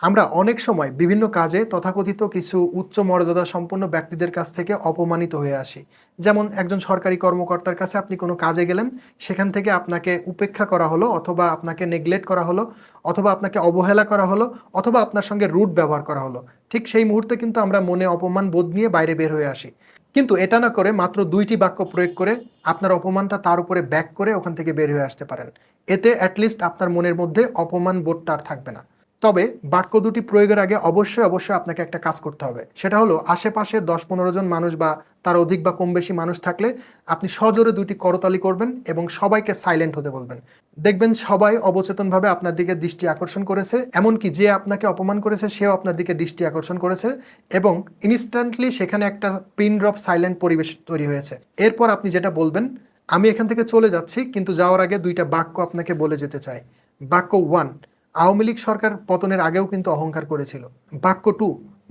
আমরা অনেক সময় বিভিন্ন কাজে তথাকথিত কিছু উচ্চ মর্যাদা সম্পন্ন ব্যক্তিদের কাছ থেকে অপমানিত হয়ে আসি। যেমন একজন সরকারি কর্মকর্তার কাছে আপনি কোনো কাজে গেলেন, সেখান থেকে আপনাকে উপেক্ষা করা হলো অথবা আপনাকে নেগলেক্ট করা হলো, অথবা আপনাকে অবহেলা করা হলো, অথবা আপনার সঙ্গে রুট ব্যবহার করা হলো। ঠিক সেই মুহূর্তে কিন্তু আমরা মনে অপমান বোধ নিয়ে বাইরে বের হয়ে আসি। কিন্তু এটা না করে মাত্র দুইটি বাক্য প্রয়োগ করে আপনার অপমানটা তার উপরে ব্যাক করে ওখান থেকে বের হয়ে আসতে পারেন। এতে অ্যাটলিস্ট আপনার মনের মধ্যে অপমান বোধটা আর থাকবে না। তবে বাক্য দুটি প্রয়োগের আগে অবশ্যই অবশ্যই আপনাকে একটা কাজ করতে হবে। সেটা হলো, আশেপাশে দশ পনেরো জন মানুষ বা তার অধিক বা কম বেশি মানুষ থাকলে আপনি সজোরে দুটি করতালি করবেন এবং সবাইকে সাইলেন্ট হতে বলবেন। দেখবেন সবাই অবচেতনভাবে আপনার দিকে দৃষ্টি আকর্ষণ করেছে, এমনকি যে আপনাকে অপমান করেছে, সেও আপনার দিকে দৃষ্টি আকর্ষণ করেছে এবং ইনস্ট্যান্টলি সেখানে একটা পিন ড্রপ সাইলেন্ট পরিবেশ তৈরি হয়েছে। এরপর আপনি যেটা বলবেন, আমি এখান থেকে চলে যাচ্ছি, কিন্তু যাওয়ার আগে দুইটা বাক্য আপনাকে বলে যেতে চাই। বাক্য ওয়ান আওয়ামী লীগ সরকার পতনের আগেও কিন্তু অহংকার করেছিল। বাক্য টু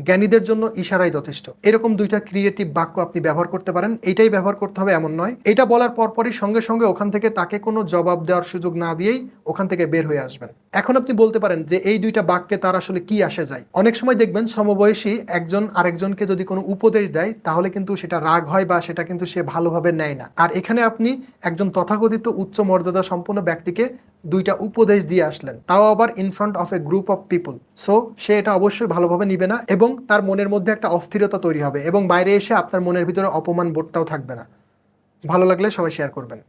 জ্ঞানীদের জন্য ইশারাই যথেষ্ট। এরকম দুইটা ক্রিয়েটিভ বাক্য আপনি ব্যবহার করতে পারেন। এটাই ব্যবহার করতে হবে, এমন নয়। এটা বলার পরপরই সঙ্গে সঙ্গে ওখান থেকে তাকে কোনো জবাব দেওয়ার সুযোগ না দিয়েই ওখান থেকে বের হয়ে আসবেন। এখন আপনি বলতে পারেন যে এই দুইটা বাক্যে তার আসলে কি আসে যায়। অনেক সময় দেখবেন সমবয়সী একজন আরেকজনকে যদি কোনো উপদেশ দেয়, তাহলে কিন্তু সেটা রাগ হয় বা সেটা কিন্তু সে ভালোভাবে নেয় না। আর এখানে আপনি একজন তথাকথিত উচ্চ মর্যাদা সম্পন্ন ব্যক্তিকে দুইটা উপদেশ দিয়ে আসলেন। তাও আবার in front of a group of people so সে এটা অবশ্যই ভালোভাবে নিবে না এবং তার মনের মধ্যে একটা অস্থিরতা তৈরি হবে এবং বাইরে এসে আপনার মনের ভিতরে অপমান বোধটাও থাকবে না। ভালো লাগলে সবাই শেয়ার করবেন।